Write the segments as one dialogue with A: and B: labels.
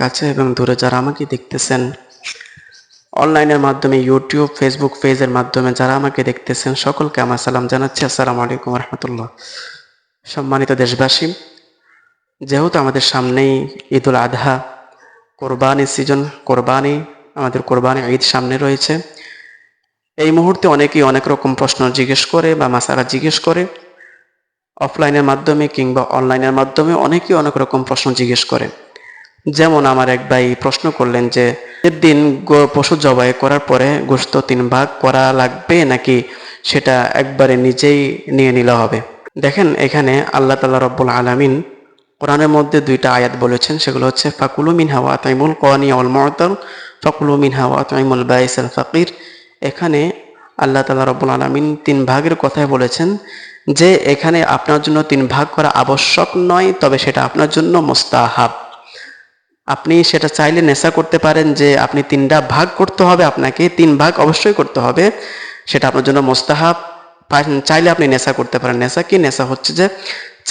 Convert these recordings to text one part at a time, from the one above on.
A: কাছে এবং দূরে যারা আমাকে দেখতেছেন, অনলাইনের মাধ্যমে ইউটিউব ফেসবুক পেজের মাধ্যমে যারা আমাকে দেখতেছেন, সকলকে আমার সালাম জানাচ্ছি। আসসালামু আলাইকুম রহমতুল্লাহ সম্মানিত দেশবাসী, যেহেতু আমাদের সামনেই ঈদুল আধা কোরবানি সিজন কোরবানি, আমাদের কোরবানি ঈদ সামনে রয়েছে। এই মুহূর্তে অনেকেই অনেক রকম প্রশ্ন জিজ্ঞেস করে বা মাসারা জিজ্ঞেস করে অফলাইনের মাধ্যমে কিংবা অনলাইনের মাধ্যমে অনেকেই অনেক রকম প্রশ্ন জিজ্ঞেস করে। যেমন আমার এক ভাই প্রশ্ন করলেন যে ঈদের দিন পশু জবাই করার পরে গোশত তিন ভাগ করা লাগবে নাকি সেটা একবারে নিজেই নিয়ে নিলে হবে? দেখেন, এখানে আল্লাহ তালা রব্বুল আলামিন কোরআনের মধ্যে দুইটা আয়াত বলেছেন, সেগুলো হচ্ছে, ফাকুলু মিন হাওয়া তাইমুল কওয়ানি অল মরতর ফাকুলু মিন হাওয়া তাইমুল বাইস আল ফাকির। এখানে আল্লাহ তালা রব্বুল আলমিন তিন ভাগের কথাই বলেছেন যে, এখানে আপনার জন্য তিন ভাগ করা আবশ্যক নয়, তবে সেটা আপনার জন্য মোস্তাহাব। আপনি সেটা চাইলে নেশা করতে পারেন যে আপনি তিনটা ভাগ করতে হবে, আপনাকে তিন ভাগ অবশ্যই করতে হবে। সেটা আপনার জন্য মোস্তাহাব। চাইলে আপনি নেশা করতে পারেন। নেশা কি? নেশা হচ্ছে যে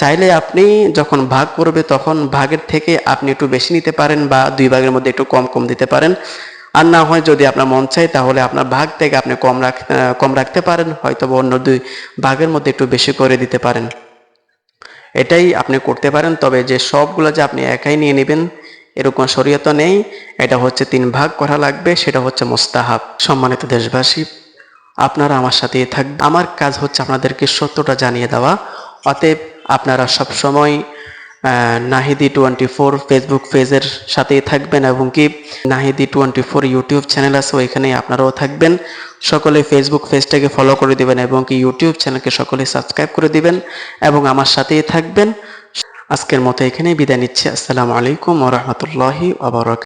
A: চাইলে আপনি যখন ভাগ করবে তখন ভাগের থেকে আপনি একটু বেশি নিতে পারেন বা দুই ভাগের মধ্যে একটু কম কম দিতে পারেন। আর না হয় যদি আপনার মন চাই তাহলে আপনার ভাগ থেকে আপনি কম রাখ কম রাখতে পারেন। হয়তো বা অন্য দুই ভাগের মধ্যে একটু বেশি করে দিতে পারেন। এটাই আপনি করতে পারেন। তবে যে সবগুলো যে আপনি একাই নিয়ে নেবেন এরকম শরীয়ত নেই। এটা হচ্ছে তিন ভাগ করা লাগবে, সেটা হচ্ছে মোস্তাহাব। সম্মানিত দেশবাসী, আপনারা আমার সাথেই থাকবেন। আমার কাজ হচ্ছে আপনাদেরকে সত্যটা জানিয়ে দেওয়া। অতএব আপনারা সবসময় নাহিদি টোয়েন্টি ফোর ফেসবুক পেজের সাথেই থাকবেন এবং কি নাহিদি টোয়েন্টি ফোর ইউটিউব চ্যানেল আছে ওইখানে আপনারাও থাকবেন। সকলে ফেসবুক পেজটাকে ফলো করে দিবেন এবং কি ইউটিউব চ্যানেলকে সকলে সাবস্ক্রাইব করে দিবেন এবং আমার সাথেই থাকবেন। আজকের মতো এখানেই বিদায় নিচ্ছি। আসসালামু আলাইকুম ওরহমতুল্লাহি আবরক